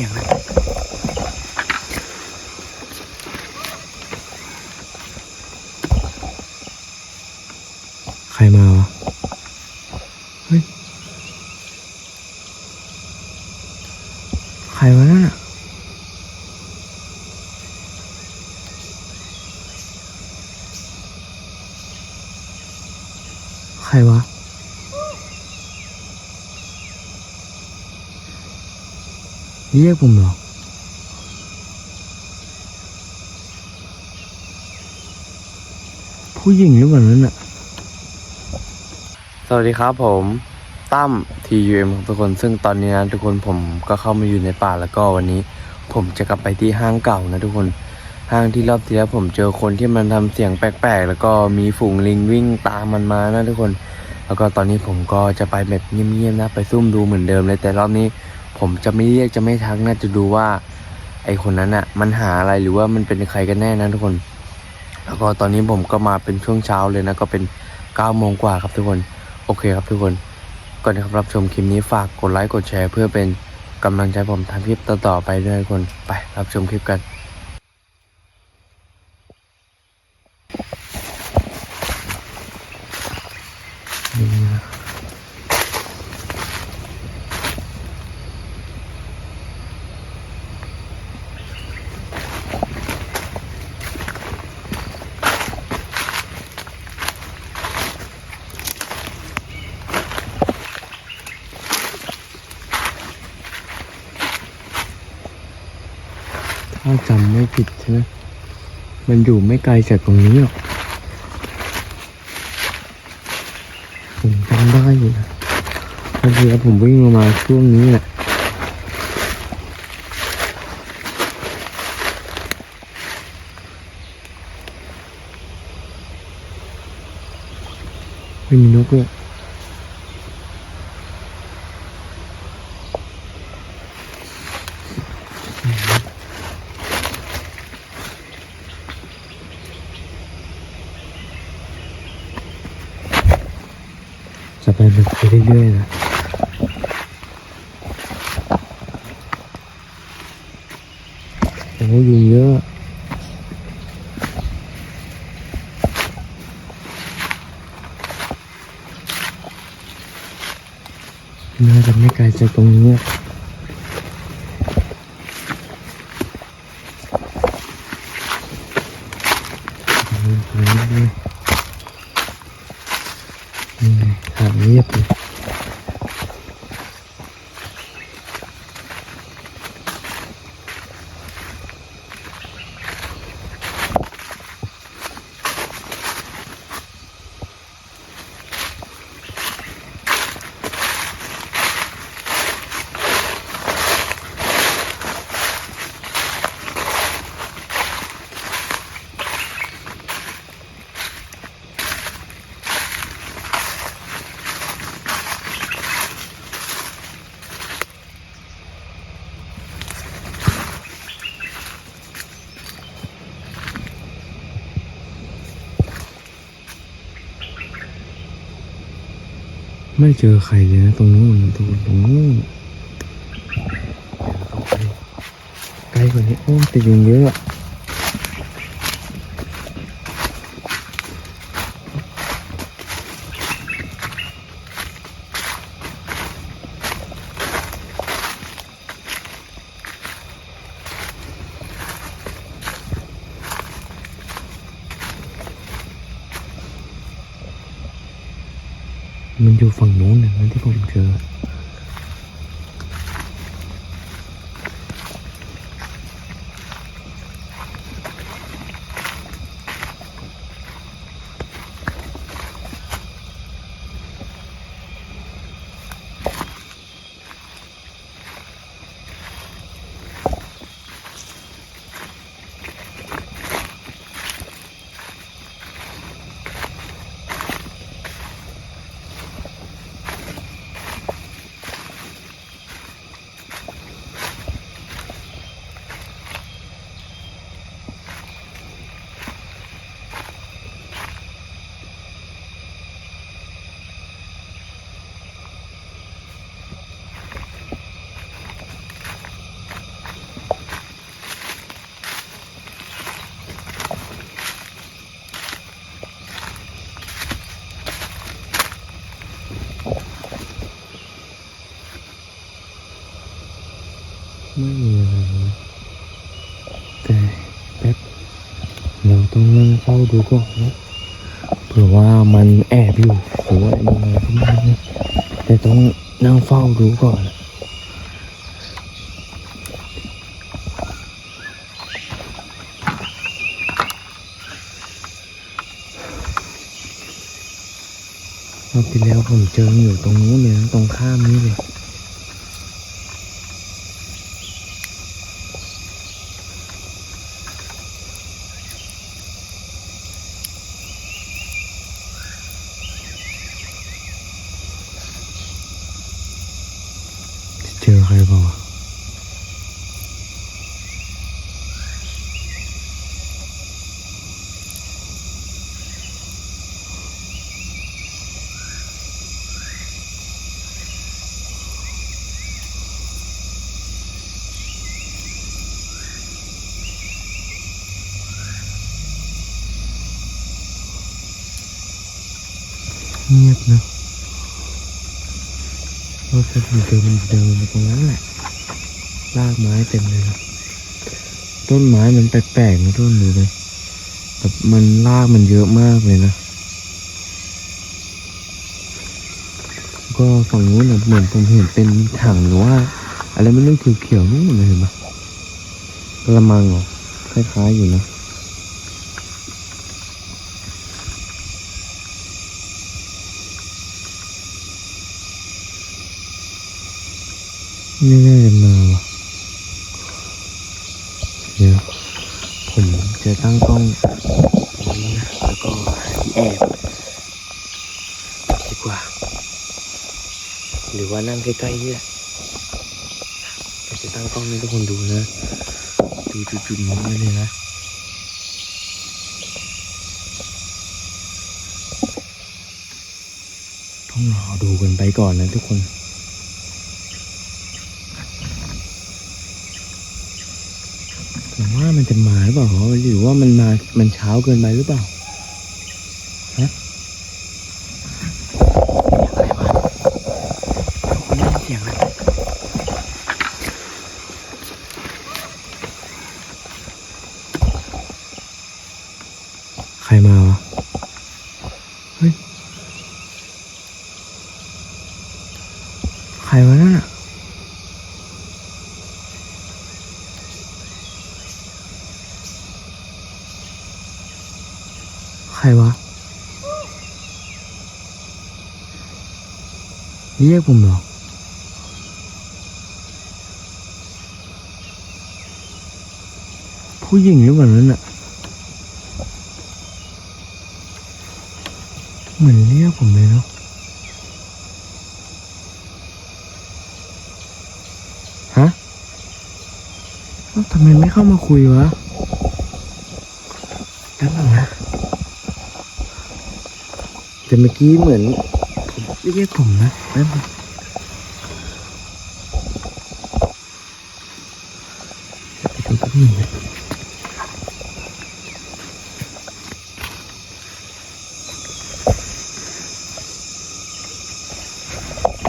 สียงอะไรใครมาวะ เฮ้ย ใครวะนั่นอะ ใครวะ เรียกผมเหรอผู้หญิงหรือเปล่านั่นอะ สวัสดีครับผมตั้ม TUM ของทุกคนซึ่งตอนนี้นะทุกคนผมก็เข้ามาอยู่ในป่าแล้วก็วันนี้ ผมจะกลับไปที่ห้างเก่านะทุกคนห้างที่รอบที่แล้วผมเจอคนที่มันทำเสียงแปลกๆ แล้วก็มีฝูงลิงวิ่งตามมันมานะทุกคน แล้วก็ตอนนี้ผมก็จะไปแบบเงียบๆนะไปซุ่มดูเหมือนเดิมเลยแต่รอบนี้ ผมจะไม่เรียกจะไม่ทักน่าจะดูว่า ไอคนนั้นอะมันหาอะไรหรือว่ามันเป็นใครกันแน่นะทุกคน แล้วก็ตอนนี้ผมก็มาเป็นช่วงเช้าเลยนะก็เป็น9ก้าโมงกว่าครับทุกคน โอเคครับทุกคนก่อนที่ครับรับชมคลิปนี้ฝากกดไลค์กดแชร์ เพื่อเป็นกำลังใจผมทำคลิปต่อๆไปด้วยทุกคนไปรับชมคลิปกันนะ ถ้าจำไม่ผิดใช่ไหมมันอยู่ไม่ไกลจากตรงนี้หรอกผมจำได้อยู่นะเมื่อกี้ผมวิ่งลงมาช่วงนี้แหละไม่มีนกเลย ไปแบบไปเรื่อยๆนะโอ้ยยุงเยอะน่าจะไม่ไกลจากตรงนี้อะอืมตรงนี้เลยนี่ไงหางเงียบเลย ไม่เจอใครเลยนะตรงนู้นตรงตรงนู้นไปไกลกว่านี้โอ้แต่ยุงเยอะ มันอยู่ฝั่งนู้นนะนั่นที่ผมเจอ ต้องนั่งเฝ้าดูก่อนนะเผื่อว่ามันแอบอยู่หรือว่ายังไงก็ไม่รู้แต่ต้องนั่งเฝ้าดูก่อนรอบที่แล้วผมเจออยู่ตรงนู้นเลยนะตรงข้ามนี้เลย เจอใครเปล่าวะเงียบนะรถไฟฟ้าเดินมันเดินมาตรงนั้นแหละรากไม้เต็มเลยนะต้นไม้มันแปลกๆนะต้นดูเลยแบบมันรากมันเยอะมากเลยนะก็ฝั่งนู้นเหมือนผมเห็นเป็นถังหรือว่า อะไรไม่รู้เขียวๆนู่นเลยเห็นปะกระมังเหรอคล้ายๆอยู่นะ ไม่น่าจะมาวะเดี๋ยวผมจะตั้งกล้องตรงนี้นะแล้วก็ที่แอบดีกว่า หรือว่านั่งใกล้ๆนี่แหละเราจะตั้งกล้องให้ทุกคนดูนะ ดูจุดๆนี้ไว้เลยนะต้องรอดูกันไปก่อนนะทุกคน ผมว่ามันจะมาหรือเปล่าหรือว่ามันมา มันเช้าเกินไปหรือเปล่าฮะเสียงอะไรวะทุกคนได้ยินเสียงอะไรใครมาวะ เฮ้ย ใครวะนั่นอะ ใครวะ เรียกผมเหรอผู้หญิงหรือเปล่านั้นน่ะเหมือนเรียกผมเลยเนาะฮะเอ้าทำไมไม่เข้ามาคุยวะนั่นหรนะ แต่เมื่อกี้เหมือนผมเรียกผมนะแป๊บนึงไปดูแป๊บนึงนะ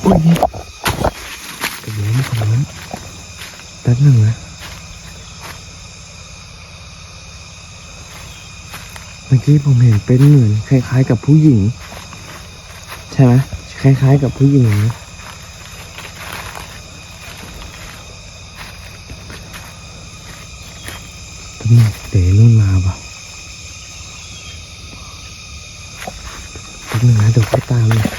โอ้ยกระโดดมาคนนั้นแป๊บนึงนะเมื่อกี้ผมเห็นเป็นเหมือนคล้ายๆกับผู้หญิง ช่ไหมคล้าย ๆ กับผู้หญิงตำรวจเต๋นุ่นมาเปล่าแป๊บนึงนะเดี๋ยวไปตามเลย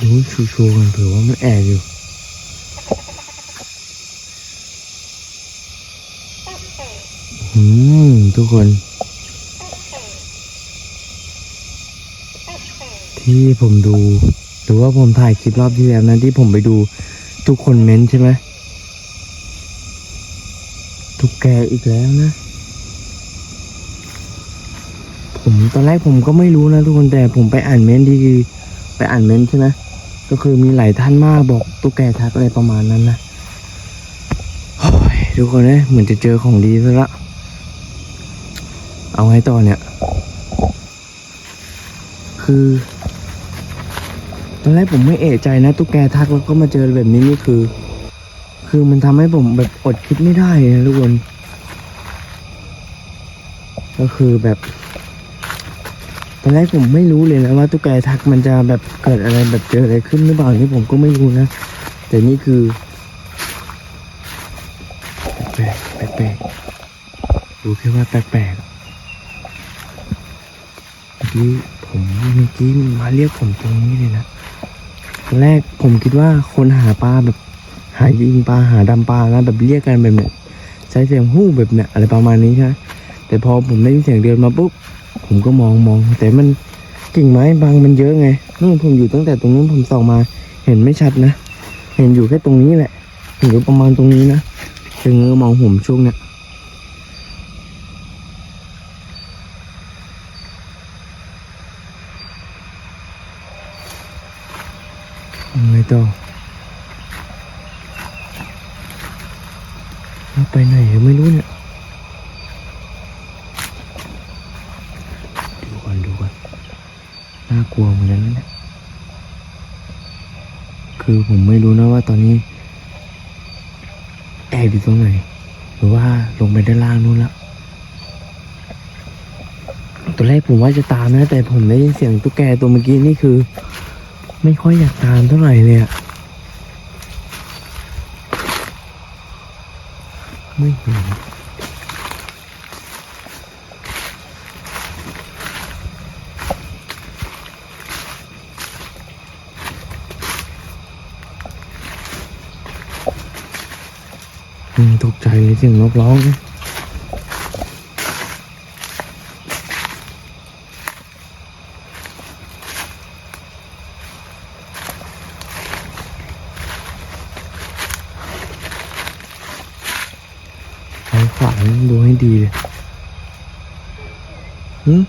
ดูชูชูๆกันเผื่อว่ามันแอบอยู่อืมทุกคน ที่ผมดู หรือว่าผมถ่ายคลิปรอบที่แล้วนะที่ผมไปดูทุกคนเม้นใช่ไหมทุกแกอีกแล้วนะ ผมตอนแรกผมก็ไม่รู้นะทุกคนแต่ผมไปอ่านเม้นที่ไปอ่านเม้นใช่ไหมก็คือมีหลายท่านมากบอกตุ๊กแกทักอะไรประมาณนั้นนะโอ้ยทุกคนเนี่ยเหมือนจะเจอของดีซะละ เอาไงต่อเนี่ย คือ อนแรกผมไม่เอะใจนะ ตุ๊กแกทักแล้วก็มาเจอแบบนี้นี่คือ คือมันทำให้ผมแบบอดคิดไม่ได้นะทุกคนก็คือแบบตอนแรกผมไม่รู้เลยนะว่าตุ๊กแกทักมันจะแบบเกิดอะไรแบบเจออะไรขึ้นหรือเปล่านี่ผมก็ไม่รู้นะ แต่นี่คือแปลกแปลกรู้แค่ว่าแปลกแปลกเมื่อกี้ผมเมื่อกี้มาเรียกผมตรงนี้เลยนะ อนแรกผมคิดว่าคนหาปลาแบบ หายิงปลาหาดำปลานะแบบเรียกกันแบบเนี้ยใช้เสียงฮู้แบบเนี้ยอะไรประมาณนี้ใช่ไหมแต่พอผมได้ยินเสียงเดินมาปุ๊บผมก็มองมองแต่มันกิ่งไม้บางมันเยอะไงนู่นผมอยู่ตั้งแต่ตรงนู้นผมส่องมา เห็นไม่ชัดนะ เห็นอยู่แค่ตรงนี้แหละเห็นอยู่ประมาณตรงนี้นะจะเงอมองผมช่วงเนี้ย ไงต่อเราไปไหนยังไม่รู้เนี่ยดูก่อนดูก่อนน่ากลัวเหมือนกันนะเนี่ยคือผมไม่รู้นะว่าตอนนี้แอบอยู่ตรงไหน หรือว่าลงไปด้านล่างนู้นละตัวแรกผมว่าจะตามนะ แต่ผมได้ยินเสียงตุ๊กแกตัวเมื่อกี้นี่คือ ไม่ค่อยอยากตามเท่าไหร่เลยอะไม่เห็นตกใจเลยเสียงนกร้องนะซ้ายขวาดูให้ดีเลยหืม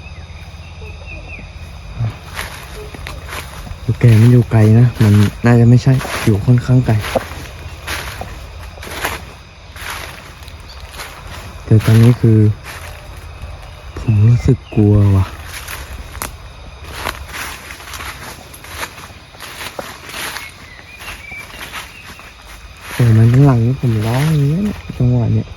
โอเคมันอยู่ไกลนะ มันน่าจะไม่ใช่ อยู่ค่อนข้างไกลแต่ตอนนี้คือ ผมรู้สึกกลัวว่ะแต่มันข้างหลังนี่ผมร้องอย่างเงี้ยจังหวะเนี้ย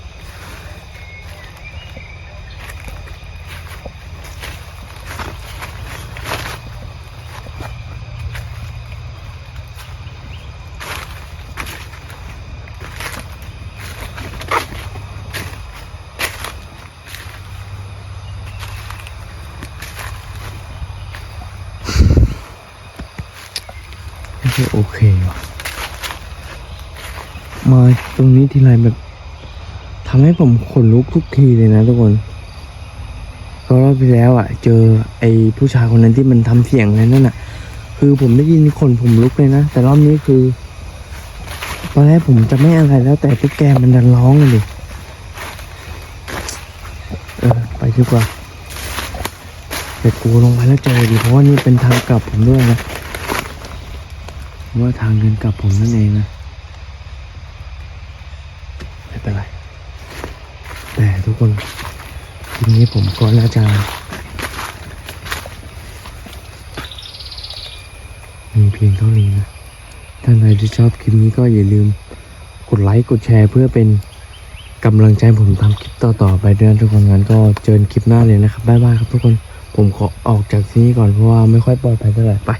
ม่ใช่โอเคว่ะมาตรงนี้ทีไรแบบทำให้ผมขนลุกทุกทีเลยนะทุกคนก็รอบที่แล้วอะ เจอไอ้ผู้ชายคนนั้นที่มันทำเสียงอะไรนั่นอะ คือผมได้ยินขนผมลุกเลยนะ แต่รอบนี้คือตอนแรกผมจะไม่อะไรแล้ว แต่ตุ๊กแกมันดันร้องเลยเออไปดีกว่าแต่กูลงไปแล้วเจอดิเพราะว่านี่เป็นทางกลับผมด้วยนะ ว่าทางเดินกลับผมนั่นเองนะไม่เป็นไรแต่ทุกคนทีนี้ผมก็น่าจะมีเพียงเท่านี้นะ ท่านใดที่ชอบคลิปนี้ก็อย่าลืมกดไลค์กดแชร์เพื่อเป็นกำลังใจผมทำคลิปต่อๆไปด้วยนะทุกคนงั้นก็เจอกันคลิปหน้าเลยนะครับบ๊ายบายครับทุกคนผมขอออกจากที่นี่ก่อนเพราะว่าไม่ค่อยปลอดภัยเท่าไหร่ไป